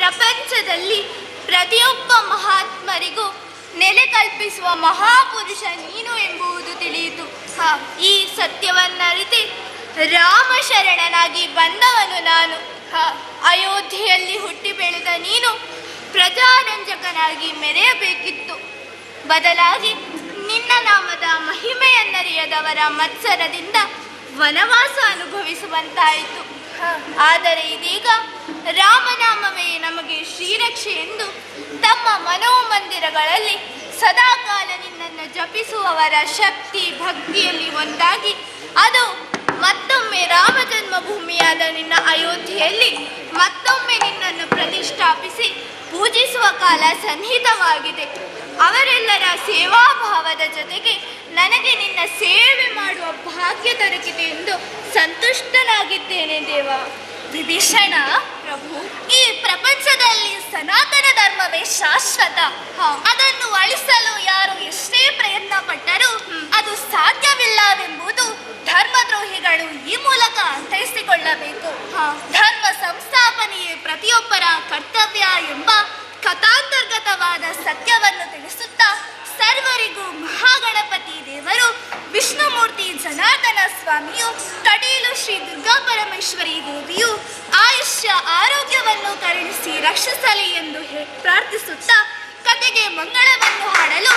ಪ್ರಪಂಚದಲ್ಲಿ ಪ್ರತಿಯೊಬ್ಬ ಮಹಾತ್ಮರಿಗೂ ನೆಲೆ ಕಲ್ಪಿಸುವ ಮಹಾಪುರುಷ ನೀನು ಎಂಬುದು ತಿಳಿಯಿತು. ಈ ಸತ್ಯವನ್ನರಿತಿ ರಾಮಶರಣನಾಗಿ ಬಂದವನು ನಾನು. ಅಯೋಧ್ಯೆಯಲ್ಲಿ ಹುಟ್ಟಿ ಬೆಳೆದ ನೀನು ಪ್ರಜಾರಂಜಕನಾಗಿ ಮೆರೆಯಬೇಕಿತ್ತು. ಬದಲಾಗಿ ನಿನ್ನ ನಾಮದ ಮಹಿಮೆಯನ್ನರಿಯದವರ ಮತ್ಸರದಿಂದ ವನವಾಸ ಅನುಭವಿಸುವಂತಾಯಿತು. ಆದರೆ ಇದೀಗ ರಾಮನಾಮವೇ ನಮಗೆ ಶ್ರೀರಕ್ಷೆ ಎಂದು ತಮ್ಮ ಮನೋಮಂದಿರಗಳಲ್ಲಿ ಸದಾಕಾಲ ನಿನ್ನನ್ನು ಜಪಿಸುವವರ ಶಕ್ತಿ, ಭಕ್ತಿಯಲ್ಲಿ ಒಂದಾಗಿ ಅದು ಮತ್ತೊಮ್ಮೆ ರಾಮ ಜನ್ಮಭೂಮಿಯಾದ ನಿನ್ನ ಅಯೋಧ್ಯೆಯಲ್ಲಿ ಮತ್ತೊಮ್ಮೆ ನಿನ್ನನ್ನು ಪ್ರತಿಷ್ಠಾಪಿಸಿ ಪೂಜಿಸುವ ಕಾಲ ಸನ್ನಿಹಿತವಾಗಿದೆ. ಅವರೆಲ್ಲರ ಸೇವಾಭಾವದ ಜೊತೆಗೆ ನನಗೆ ನಿನ್ನ ಸೇವೆ ಮಾಡುವ ಭಾಗ್ಯ ದೊರಕಿದೆ ಎಂದು ಸಂತುಷ್ಟನಾಗಿದ್ದೇನೆ ದೇವ. ವಿಭೀಷಣ ಪ್ರಭು ಈ ಪ್ರಪಂಚದಲ್ಲಿ ಸನಾತನ ಧರ್ಮವೇ ಶಾಶ್ವತ. ಅದನ್ನು ಅಳಿಸಲು ಯಾರು ಎಷ್ಟೇ ಪ್ರಯತ್ನ ಪಟ್ಟರೂ ಅದು ಸಾಧ್ಯವಿಲ್ಲವೆಂಬುದು ಧರ್ಮದ್ರೋಹಿಗಳು ಈ ಮೂಲಕ ಅರ್ಥೈಸಿಕೊಳ್ಳಬೇಕು. ಹಾ. ಧರ್ಮ ಸಂಸ್ಥಾಪನೆಯೇ ಪ್ರತಿಯೊಬ್ಬರ ಕರ್ತವ್ಯ ಎಂಬ ಕಥಾಂತರ್ಗತವಾದ ಸತ್ಯವನ್ನು ತಿಳಿಸುತ್ತಾ ಸರ್ವರಿಗೂ ಮಹಾಗಣಪತಿ ದೇವರು ವಿಷ್ಣುಮೂರ್ತಿ ಜನಾರ್ದನ ಸ್ವಾಮಿಯು ಕಡಿ ಪರಮೇಶ್ವರಿ ದೇವಿಯು ಆಯುಷ್ಯ ಆರೋಗ್ಯವನ್ನು ಕರುಣಿಸಿ ರಕ್ಷಿಸಲಿ ಎಂದು ಪ್ರಾರ್ಥಿಸುತ್ತಾ ಕತೆಗೆ ಮಂಗಳವನ್ನು ಹಾಡಲು